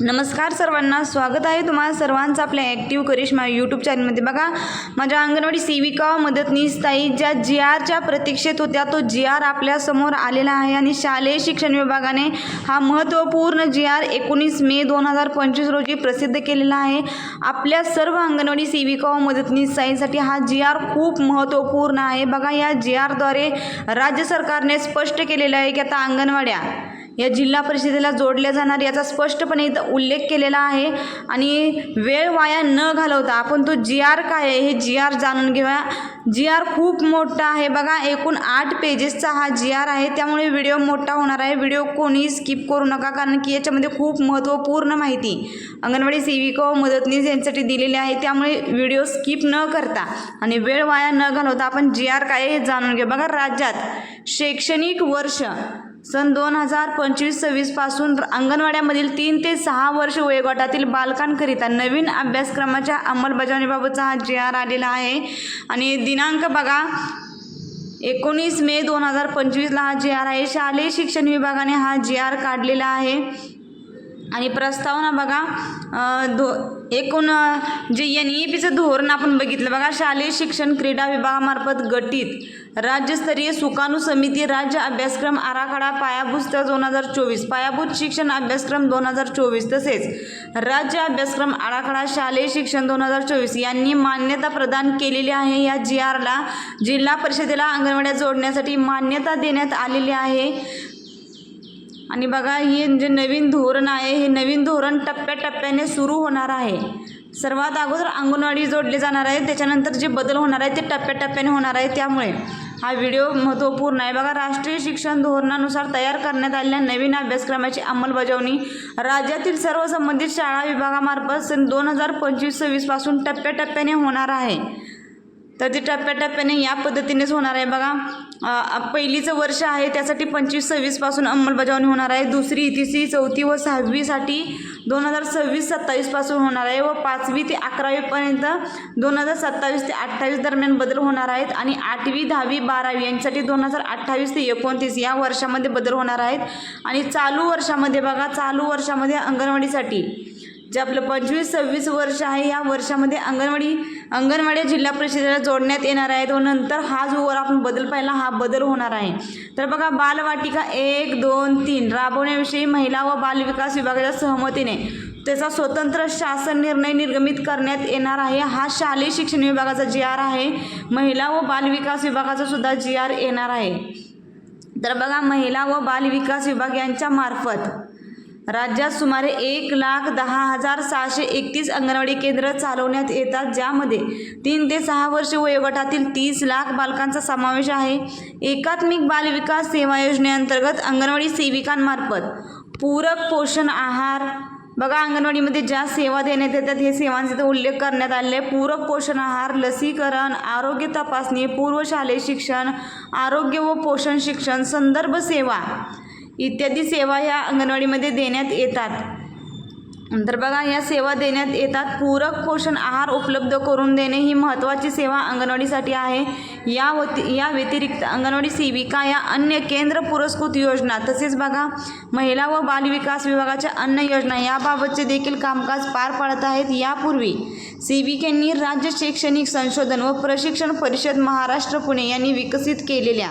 नमस्कार सर्वांना स्वागत आहे तुम्हाला सर्वांचं आपल्या ॲक्टिव्ह करिश्मा यूट्यूब चॅनलमध्ये बघा माझ्या अंगणवाडी सेविका मदतनीस ताई ज्या जी आरच्या प्रतीक्षेत होत्या तो जी आर आपल्यासमोर आलेला आहे आणि शालेय शिक्षण विभागाने हा महत्त्वपूर्ण जी आर एकोणीस मे दोन हजार पंचवीस रोजी प्रसिद्ध केलेला आहे. आपल्या सर्व अंगणवाडी सेविका व मदतनीस ताईंसाठी हा जी आर खूप महत्त्वपूर्ण आहे. बघा या जी आरद्वारे राज्य सरकारने स्पष्ट केलेलं आहे की आता अंगणवाड्या या जिल्हा परिषदेला जोडल्या जाणार याचा स्पष्टपणे इथं उल्लेख केलेला आहे. आणि वेळ वाया न घालवता आपण तो जी आर काय आहे हे जी आर जाणून घेऊया. जी आर खूप मोठा आहे. बघा एकूण आठ पेजेसचा हा जी आर आहे. त्यामुळे व्हिडिओ मोठा होणार आहे. व्हिडिओ कोणी स्किप करू नका कारण की याच्यामध्ये खूप महत्त्वपूर्ण माहिती अंगणवाडी सेविका व मदतनीस यांच्यासाठी दिलेली आहे. त्यामुळे व्हिडिओ स्किप न करता आणि वेळ वाया न घालवता आपण जी आर काय आहे हे जाणून घेऊ. बघा राज्यात शैक्षणिक वर्ष सन दोन हजार पंचवीस सव्वीसपासून अंगणवाड्यामधील तीन ते सहा वर्ष वयोगटातील बालकांकरिता नवीन अभ्यासक्रमाच्या अंमलबजावणीबाबतचा हा जी आर आलेला आहे. आणि दिनांक बघा एकोणीस मे दोन हजार पंचवीसला हा जी आर आहे. शालेय शिक्षण विभागाने हा जी आर काढलेला आहे. आणि प्रस्तावना बघा धो एकूण जे एन ई पीचं धोरण आपण बघितलं बघा शालेय शिक्षण क्रीडा विभागामार्फत गठीत राज्यस्तरीय सुकाणू समिती राज्य अभ्यासक्रम आराखडा पायाभूत दोन हजार चोवीस पायाभूत शिक्षण अभ्यासक्रम दोन हजार चोवीस तसेच राज्य अभ्यासक्रम आराखडा शालेय शिक्षण दोन हजार चोवीस यांनी मान्यता प्रदान केलेली आहे. या जी आरला जिल्हा परिषदेला अंगणवाड्या जोडण्यासाठी मान्यता देण्यात आलेली आहे. आणि बघा हे जे नवीन धोरण आहे हे नवीन धोरण टप्प्याटप्प्याने सुरू होणार आहे. सर्वात अगोदर अंगणवाडी जोडले जाणार आहे त्याच्यानंतर जे बदल होणार आहे ते टप्प्याटप्प्याने होणार आहे. त्यामुळे हा व्हिडिओ महत्त्वपूर्ण आहे. बघा राष्ट्रीय शिक्षण धोरणानुसार तयार करण्यात आलेल्या नवीन अभ्यासक्रमाची अंमलबजावणी राज्यातील सर्व संबंधित शाळा विभागामार्फत सन दोन हजार पंचवीस सव्वीसपासून टप्प्याटप्प्याने होणार आहे. तर ते टप्प्याटप्प्याने या पद्धतीनेच होणार आहे बघा. पहिलीचं वर्ष आहे त्यासाठी पंचवीस सव्वीसपासून अंमलबजावणी होणार आहे. दुसरी तिसरी चौथी व सहावीसाठी दोन हजार सव्वीस सत्तावीसपासून होणार आहे व पाचवी ते अकरावीपर्यंत दोन हजार सत्तावीस ते अठ्ठावीस दरम्यान बदल होणार आहेत आणि आठवी दहावी बारावी यांच्यासाठी दोन हजार अठ्ठावीस ते एकोणतीस या वर्षामध्ये बदल होणार आहेत. आणि चालू वर्षामध्ये बघा चालू वर्षामध्ये अंगणवाडीसाठी जे आपलं पंचवीस सव्वीस वर्ष आहे या वर्षामध्ये अंगणवाडी अंगणवाडी जिल्हा परिषदेला जोडण्यात येणार आहेत व नंतर हा जो वर आपण बदल पाहिला हा बदल होणार आहे. तर बघा बालवाटिका एक दोन तीन राबवण्याविषयी महिला व बालविकास विभागाच्या सहमतीने त्याचा स्वतंत्र शासन निर्णय निर्गमित करण्यात येणार आहे. हा शालेय शिक्षण विभागाचा जी आर आहे. महिला व बालविकास विभागाचा सुद्धा जी आर येणार आहे. तर बघा महिला व बालविकास विभाग यांच्या मार्फत राज्यात सुमारे एक लाख दहा हजार सहाशे एकतीस अंगणवाडी केंद्र चालवण्यात येतात ज्यामध्ये तीन ते सहा वर्ष वयोगटातील तीस लाख बालकांचा समावेश आहे. एकात्मिक बालविकास सेवा योजनेअंतर्गत अंगणवाडी सेविकांमार्फत पूरक पोषण आहार बघा अंगणवाडीमध्ये ज्या सेवा देण्यात येतात हे सेवांचा तर उल्लेख करण्यात आलेला आहे. पूरक पोषण आहार लसीकरण आरोग्य तपासणी पूर्व शालेय शिक्षण आरोग्य व पोषण शिक्षण संदर्भ सेवा इत्यादी सेवा ह्या अंगणवाडीमध्ये देण्यात येतात. तर बघा या सेवा देण्यात येतात. पूरक पोषण आहार उपलब्ध करून देणे ही महत्त्वाची सेवा अंगणवाडीसाठी आहे. या वती या व्यतिरिक्त अंगणवाडी सेविका या अन्य केंद्र पुरस्कृत योजना तसेच बघा महिला व बालविकास विभागाच्या अन्य योजना याबाबतचे देखील कामकाज पार पाडत आहेत. यापूर्वी सेविकांनी राज्य शैक्षणिक संशोधन व प्रशिक्षण परिषद महाराष्ट्र पुणे यांनी विकसित केलेल्या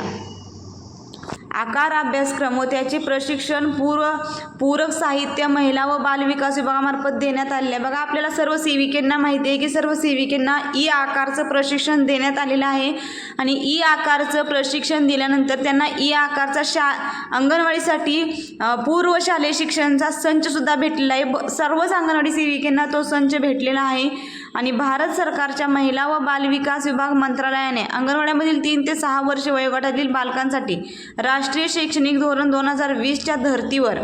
आकार अभ्यासक्रम व त्याचे प्रशिक्षण पूर्व पूरक साहित्य महिला व बालविकास विभागामार्फत देण्यात आले आहे. बघा आपल्याला सर्व सेविकेंना माहिती आहे की सर्व सेविकेंना ई आकारचं प्रशिक्षण देण्यात आलेलं आहे. आणि ई आकारचं प्रशिक्षण दिल्यानंतर त्यांना ई आकारचा शा अंगणवाडीसाठी पूर्व शालेय शिक्षणाचा संचसुद्धा भेटलेला आहे. सर्वच अंगणवाडी सेविकेंना तो संच भेटलेला आहे. आणि भारत सरकारच्या महिला व बालविकास विभाग मंत्रालयाने अंगणवाड्यामधील तीन ते सहा वर्ष वयोगटातील बालकांसाठी राष्ट्रीय शैक्षणिक धोरण दोन हजार वीसच्या धर्तीवर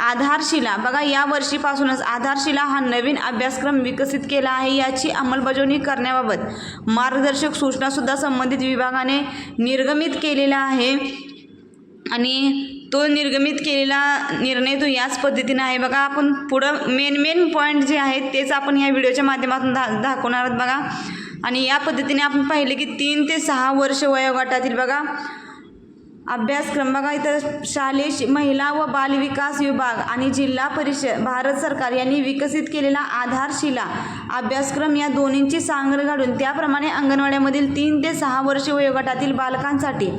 आधारशिला. बघा या वर्षीपासूनच आधारशिला हा नवीन अभ्यासक्रम विकसित केला आहे याची अंमलबजावणी करण्याबाबत मार्गदर्शक सूचनासुद्धा संबंधित विभागाने निर्गमित केलेला आहे. आणि तो निर्गमित केलेला निर्णय तो याच पद्धतीनं आहे. बघा आपण पुढं मेन मेन पॉईंट जे आहेत तेच आपण या व्हिडिओच्या माध्यमातून दा दाखवणार आहोत बघा. आणि या पद्धतीने आपण पाहिलं की तीन ते सहा वर्ष वयोगटातील बघा अभ्यासक्रम बघा इथं शालेय शि- महिला व बालविकास विभाग आणि जिल्हा परिषद भारत सरकार यांनी विकसित केलेला आधारशिला. अभ्यासक्रम या दोन्हींची सांगड घालून त्याप्रमाणे अंगणवाड्यामधील तीन ते सहा वर्षे वयोगटातील बालकांसाठी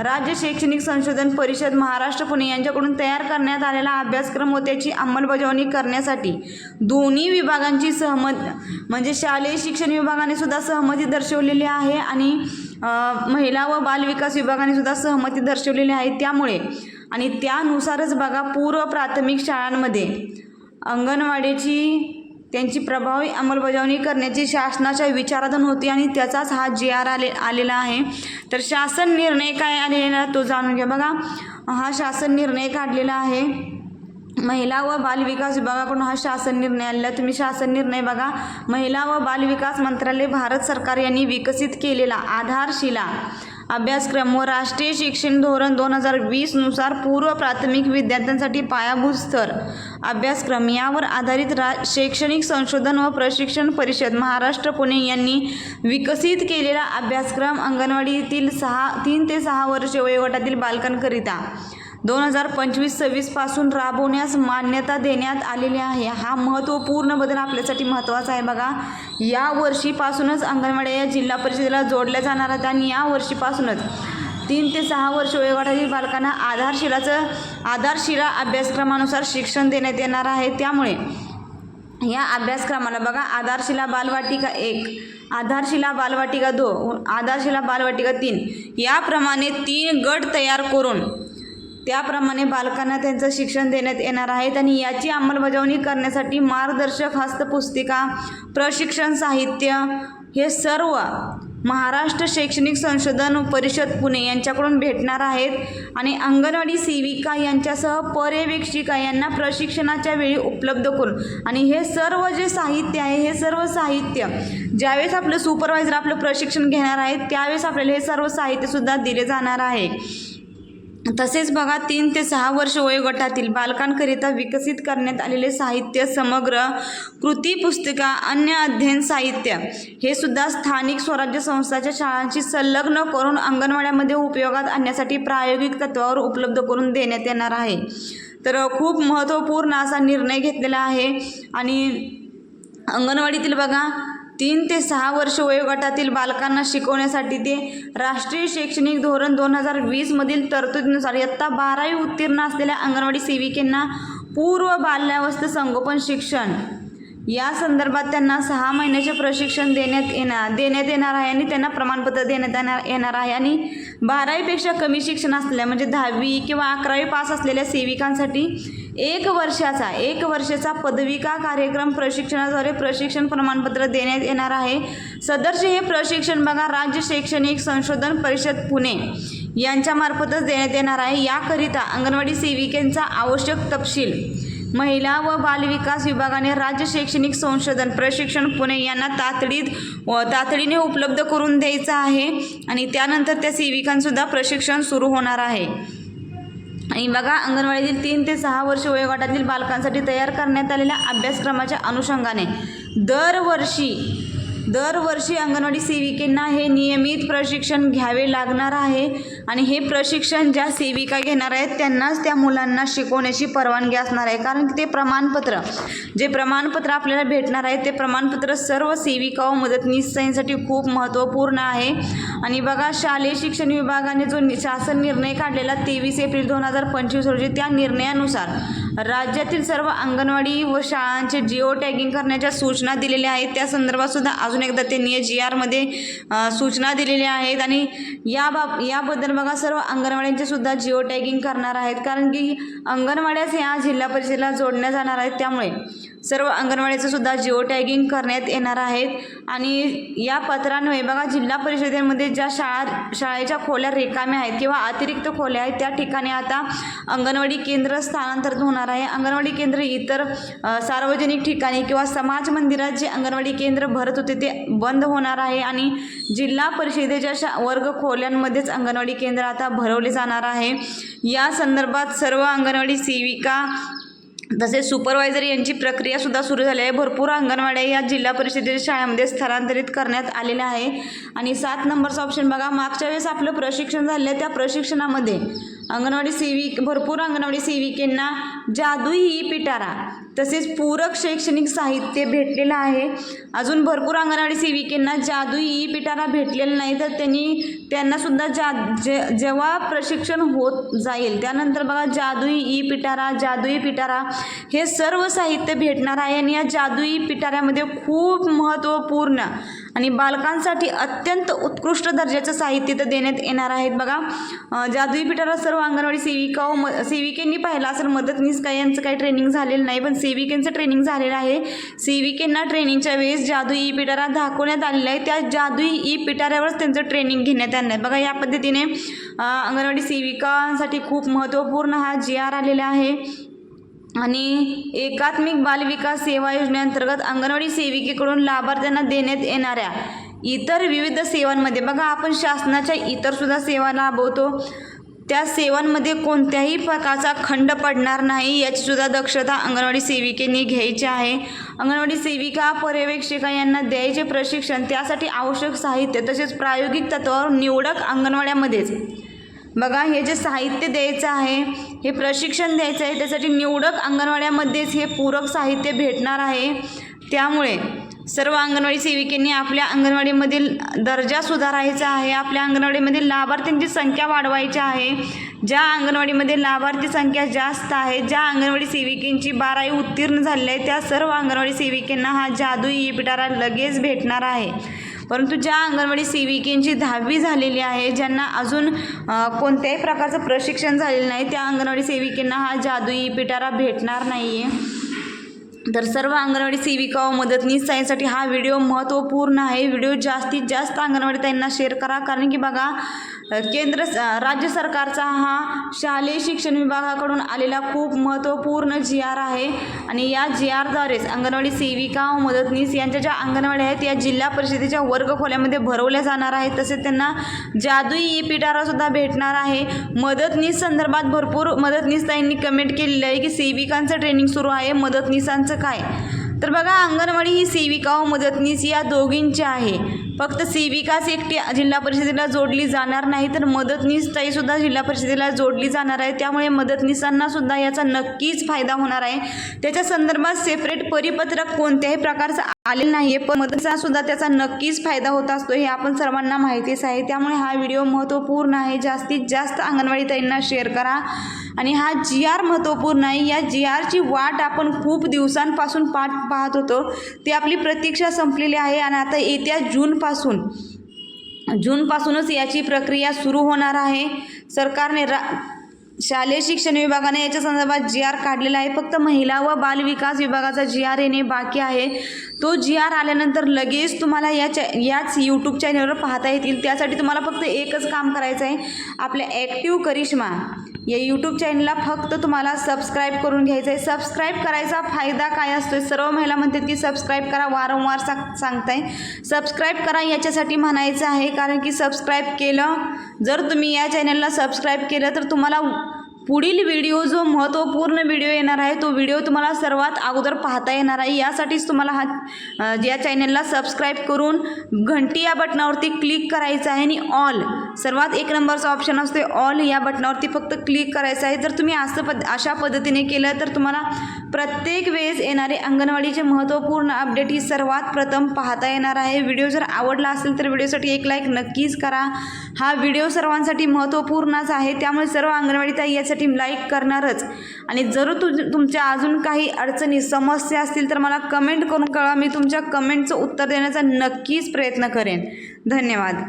राज्य शैक्षणिक संशोधन परिषद महाराष्ट्र पुणे यांच्याकडून तयार करण्यात आलेला अभ्यासक्रम व त्याची अंमलबजावणी करण्यासाठी दोन्ही विभागांची सहमत म्हणजे शालेय शिक्षण विभागाने सुद्धा सहमती दर्शवलेली आहे आणि महिला व बालविकास विभागाने सुद्धा सहमती दर्शवलेली आहे त्यामुळे. आणि त्यानुसारच बघा पूर्व प्राथमिक शाळांमध्ये अंगणवाडीची त्यांची प्रभावी अंमलबजावणी करण्याची शासनाच्या विचाराधून होती आणि त्याचाच हा जी आर आले आलेला आहे. तर शासन निर्णय काय आलेला तो जाणून घ्या बघा. हा शासन निर्णय काढलेला आहे. महिला व बालविकास विभागाकडून हा शासन निर्णय आलेला तुम्ही शासन निर्णय बघा. महिला व बालविकास मंत्रालय भारत सरकार यांनी विकसित केलेला आधारशिला अभ्यासक्रम व राष्ट्रीय शिक्षण धोरण दोन हजार वीसनुसार पूर्व प्राथमिक विद्यार्थ्यांसाठी पायाभूत स्तर अभ्यासक्रम यावर आधारित रा शैक्षणिक संशोधन व प्रशिक्षण परिषद महाराष्ट्र पुणे यांनी विकसित केलेला अभ्यासक्रम अंगणवाडीतील सहा तीन ते सहा वर्षे वयोगटातील बालकांकरिता. दोन हजार पंचवीस सव्वीसपासून राबवण्यास मान्यता देण्यात आलेली आहे. हा महत्त्वपूर्ण बदल आपल्यासाठी महत्त्वाचा आहे बघा. या वर्षीपासूनच अंगणवाड्या या जिल्हा परिषदेला जोडल्या जाणार आहेत आणि या वर्षीपासूनच तीन ते सहा वर्ष वयोगटातील बालकांना आधारशिलाचं आधारशिला अभ्यासक्रमानुसार शिक्षण देण्यात येणार आहे. त्यामुळे या अभ्यासक्रमाला बघा आधारशिला बालवाटिका एक आधारशिला बालवाटिका दो आधारशिला बालवाटिका तीन याप्रमाणे तीन गट तयार करून त्याप्रमाणे बालकांना त्यांचं शिक्षण देण्यात येणार आहेत आणि याची अंमलबजावणी करण्यासाठी मार्गदर्शक हस्तपुस्तिका प्रशिक्षण साहित्य हे सर्व महाराष्ट्र शैक्षणिक संशोधन परिषद पुणे यांच्याकडून भेटणार आहेत. आणि अंगणवाडी सेविका यांच्यासह पर्यवेक्षिका यांना प्रशिक्षणाच्या वेळी उपलब्ध करून आणि हे सर्व जे साहित्य आहे हे सर्व साहित्य ज्यावेळेस आपलं सुपरवायझर आपलं प्रशिक्षण घेणार आहेत त्यावेळेस आपल्याला हे सर्व साहित्यसुद्धा दिले जाणार आहे. तसेच बघा तीन ते सहा वर्ष वयोगटातील बालकांकरिता विकसित करण्यात आलेले साहित्य समग्र कृती पुस्तिका अन्य अध्ययन साहित्य हे सुद्धा स्थानिक स्वराज्य संस्थाच्या शाळांशी संलग्न करून अंगणवाड्यामध्ये उपयोगात आणण्यासाठी प्रायोगिक तत्वावर उपलब्ध करून देण्यात येणार आहे. तर खूप महत्त्वपूर्ण असा निर्णय घेतलेला आहे. आणि अंगणवाडीतील बघा तीन ते सहा वर्ष वयोगटातील बालकांना शिकवण्यासाठी ते राष्ट्रीय शैक्षणिक धोरण दोन हजार वीसमधील तरतुदीनुसार इयत्ता बारावी उत्तीर्ण असलेल्या अंगणवाडी सेविकेंना पूर्व बाल्यावस्थ संगोपन शिक्षण. या संदर्भात त्यांना सहा महिन्याचे प्रशिक्षण देण्यात येणार देण्यात येणार आहे आणि त्यांना प्रमाणपत्र देण्यात येणार येणार आहे. आणि बारावीपेक्षा कमी शिक्षण असलेल्या म्हणजे दहावी किंवा अकरावी पास असलेल्या सेविकांसाठी एक वर्षाचा एक वर्षाचा पदविका कार्यक्रम प्रशिक्षणाद्वारे प्रशिक्षण प्रमाणपत्र देण्यात येणार आहे. सदरचे हे प्रशिक्षण बघा राज्य शैक्षणिक संशोधन परिषद पुणे यांच्यामार्फतच देण्यात येणार आहे. याकरिता अंगणवाडी सेविकेंचा आवश्यक तपशील महिला व बालविकास विभागाने राज्य शैक्षणिक संशोधन प्रशिक्षण पुणे यांना तातडीत व तातडीने उपलब्ध करून द्यायचं आहे. आणि त्यानंतर त्या सेविकांसुद्धा प्रशिक्षण सुरू होणार आहे. आणि बघा अंगणवाडीतील तीन ते सहा वर्ष वयोगटातील बालकांसाठी तयार करण्यात आलेल्या अभ्यासक्रमाच्या अनुषंगाने दरवर्षी दरवर्षी अंगणवाडी सेविकेंना हे नियमित प्रशिक्षण घ्यावे लागणार आहे. आणि हे प्रशिक्षण ज्या सेविका घेणार आहेत त्यांनाच त्या मुलांना शिकवण्याची परवानगी असणार आहे. कारण की ते प्रमाणपत्र जे प्रमाणपत्र आपल्याला भेटणार आहे ते प्रमाणपत्र सर्व सेविका व मदतनीसांसाठी खूप महत्त्वपूर्ण आहे. आणि बघा शालेय शिक्षण विभागाने जो शासन निर्णय काढलेला तेवीस एप्रिल दोन हजार पंचवीस रोजी त्या निर्णयानुसार राज्यातील सर्व अंगणवाडी व शाळांचे जिओ टॅगिंग करण्याच्या सूचना दिलेल्या आहेत. त्या संदर्भातसुद्धा अजून एकदा त्यांनी जी आरमध्ये सूचना दिलेल्या आहेत. आणि या बाब याबद्दल बघा सर्व अंगणवाड्यांचे सुद्धा जिओ टॅगिंग करणार आहेत. कारण की अंगणवाड्याच ह्या जिल्हा परिषदेला जोडल्या जाणार आहेत. त्यामुळे सर्व अंगणवाडीचं सुद्धा जिओ टॅगिंग करण्यात येणार आहेत. आणि या पत्रान्वये बघा जिल्हा परिषदेमध्ये ज्या शाळा शाळेच्या खोल्या रिकाम्या आहेत किंवा अतिरिक्त खोल्या आहेत त्या ठिकाणी आता अंगणवाडी केंद्र स्थानांतरित होणार आहे. अंगणवाडी केंद्र इतर सार्वजनिक ठिकाणी किंवा समाज मंदिरात जे अंगणवाडी केंद्र भरत होते ते बंद होणार आहे. आणि जिल्हा परिषदेच्या शा वर्ग खोल्यांमध्येच अंगणवाडी केंद्र आता भरवले जाणार आहे. या संदर्भात सर्व अंगणवाडी सेविका तसेच सुपरवायझर यांची प्रक्रियासुद्धा सुरू झाली आहे. भरपूर अंगणवाड्या या जिल्हा परिषदेच्या शाळेमध्ये स्थलांतरित करण्यात आलेल्या आहे. आणि सात नंबरचा ऑप्शन बघा. मागच्या वेळेस आपलं प्रशिक्षण झालं आहे. त्या प्रशिक्षणामध्ये अंगणवाडी सेविक भरपूर अंगणवाडी सेविकेंना जादुई ई पिटारा. तसेच पूरक शैक्षणिक साहित्य भेटलेलं आहे. अजून भरपूर अंगणवाडी सेविकेंना जादुई ई पिटारा भेटलेला नाही तर त्यांनी त्यांनासुद्धा जा जे जेव्हा प्रशिक्षण होत जाईल त्यानंतर बघा जादुई ई पिटारा जादुई पिटारा हे सर्व साहित्य भेटणार आहे. आणि या जादुई पिटाऱ्यामध्ये खूप महत्त्वपूर्ण आणि बालकांसाठी अत्यंत उत्कृष्ट दर्जाचं साहित्य तर देण्यात येणार आहेत. बघा जादुई पिटारा सर्व अंगणवाडी सेविका व म सेविकेंनी पाहिला असेल मदतनीस काय यांचं काही ट्रेनिंग झालेलं नाही पण सेविकेंचं ट्रेनिंग झालेलं आहे. सेविकेंना ट्रेनिंगच्या वेळेस जादुई ई पिटारा दाखवण्यात आलेला आहे. त्या जादुई ई पिटाऱ्यावरच त्यांचं ट्रेनिंग घेण्यात आलं आहे. बघा या पद्धतीने अंगणवाडी सेविकांसाठी खूप महत्त्वपूर्ण हा जी आर आलेला आहे. आणि एकात्मिक बालविकास सेवा योजनेअंतर्गत अंगणवाडी सेविकेकडून लाभार्थ्यांना देण्यात येणाऱ्या इतर विविध सेवांमध्ये बघा आपण शासनाच्या इतरसुद्धा सेवा लाभवतो. त्या सेवांमध्ये कोणत्याही प्रकारचा खंड पडणार नाही याचीसुद्धा दक्षता अंगणवाडी सेविकेने घ्यायची आहे. अंगणवाडी सेविका पर्यवेक्षिका यांना द्यायचे प्रशिक्षण त्यासाठी आवश्यक साहित्य तसेच प्रायोगिक तत्वावर निवडक अंगणवाड्यामध्येच. बघा हे जे साहित्य द्यायचं आहे हे प्रशिक्षण द्यायचं आहे त्यासाठी निवडक अंगणवाड्यामध्येच हे पूरक साहित्य भेटणार आहे. त्यामुळे सर्व अंगणवाडी सेविकेंनी आपल्या अंगणवाडीमधील दर्जा सुधारायचा आहे. आपल्या अंगणवाडीमधील लाभार्थ्यांची संख्या वाढवायची आहे. ज्या अंगणवाडीमध्ये लाभार्थी संख्या जास्त आहे ज्या अंगणवाडी सेविकेंची बारावी उत्तीर्ण झालेली आहे त्या सर्व अंगणवाडी सेविकेंना हा जादुई ई पिटारा लगेच भेटणार आहे. परंतु ज्या अंगणवाडी सेविकेंची दहावी झालेली आहे ज्यांना अजून कोणत्याही प्रकारचं प्रशिक्षण झालेलं नाही त्या अंगणवाडी सेविकेंना हा जादुई पिटारा भेटणार नाही आहे तर सर्व अंगणवाडी सेविका व मदतनीस ताईंसाठी हा व्हिडिओ महत्त्वपूर्ण आहे. व्हिडिओ जास्तीत जास्त अंगणवाडी ताईंना शेअर करा कारण की बघा केंद्र स- राज्य सरकारचा हा शालेय शिक्षण विभागाकडून आलेला खूप महत्त्वपूर्ण जी आर आहे. आणि या जी आरद्वारेच अंगणवाडी सेविका व मदतनीस यांच्या ज्या अंगणवाड्या आहेत या जिल्हा परिषदेच्या वर्गखोल्यामध्ये भरवल्या जाणार आहेत. तसेच त्यांना जादुई ई पिटारासुद्धा भेटणार आहे. मदतनीस संदर्भात भरपूर मदतनीसताईंनी कमेंट केलेलं आहे की सेविकांचं ट्रेनिंग सुरू आहे. मदतनीसांचं काय? तर बघा अंगणवाडी ही सेविका व मदतनीस या दोघींची आहे. फक्त सेविकाच एकटी जिल्हा परिषदेला जोडली जाणार नाही तर मदतनीस ताईसुद्धा जिल्हा परिषदेला जोडली जाणार आहे. त्यामुळे मदतनीसांना सुद्धा याचा नक्कीच फायदा होणार आहे. त्याच्या संदर्भात सेपरेट परिपत्रक कोणत्याही प्रकारचं आलेलं नाही आहे पण मदतीचा सुद्धा त्याचा नक्कीच फायदा होत असतो हे आपण सर्वांना माहितीच आहे. त्यामुळे हा व्हिडिओ महत्त्वपूर्ण आहे. जास्तीत जास्त अंगणवाडी ताईंना शेअर करा. आणि हा जी आर महत्त्वपूर्ण आहे. या जी आरची वाट आपण खूप दिवसांपासून पाठ पाहत होतो. ती आपली प्रतीक्षा संपलेली आहे आणि आता येत्या जूनपासून जूनपासूनच याची प्रक्रिया सुरू होणार आहे. सरकारने रा शालेय शिक्षण विभागाने याच्या संदर्भात जी आर काढलेला आहे. फक्त महिला व बालविकास विभागाचा जी आर येणे बाकी आहे. तो जी आर आल्यानंतर लगेच तुम्हाला या चॅ याच यूट्यूब चॅनलवर पाहता येतील. त्यासाठी तुम्हाला फक्त एकच काम करायचं आहे. आपल्या ॲक्टिव्ह करिश्मा या यूट्यूब चॅनलला फक्त तुम्हाला सबस्क्राईब करून घ्यायचं आहे. सबस्क्राईब करायचा फायदा काय असतो सर्व महिला म्हणतात की सबस्क्राईब करा वारंवार सांग सांगताय. सबस्क्राईब करा याच्यासाठी म्हणायचं आहे. कारण की सबस्क्राईब केलं जर तुम्ही या चॅनलला सबस्क्राईब केलं तर तुम्हाला पुढील व्हिडिओ जो महत्त्वपूर्ण व्हिडिओ येणार आहे तो व्हिडिओ तुम्हाला सर्वात अगोदर पाहता येणार आहे. यासाठीच तुम्हाला हा या चॅनलला सबस्क्राईब करून घंटी या बटनावरती क्लिक करायचं आहे आणि ऑल सर्वात एक नंबरचा ऑप्शन असतो ऑल या बटनावरती फक्त क्लिक करायचं आहे. जर तुम्ही असं पद अशा पद्धतीने केलं तर तुम्हाला प्रत्येक वेळेस येणारे अंगणवाडीचे महत्त्वपूर्ण अपडेट ही सर्वात प्रथम पाहता येणार आहे. व्हिडिओ जर आवडला असेल तर व्हिडिओसाठी एक लाईक नक्कीच करा. हा व्हिडिओ सर्वांसाठी महत्त्वपूर्णच आहे. त्यामुळे सर्व अंगणवाडी ताई यासाठी लाईक करणारच. आणि जर तु तुमच्या अजून काही अडचणी समस्या असतील तर मला कमेंट करून कळवा. मी तुमच्या कमेंटचं उत्तर देण्याचा नक्कीच प्रयत्न करेन. धन्यवाद.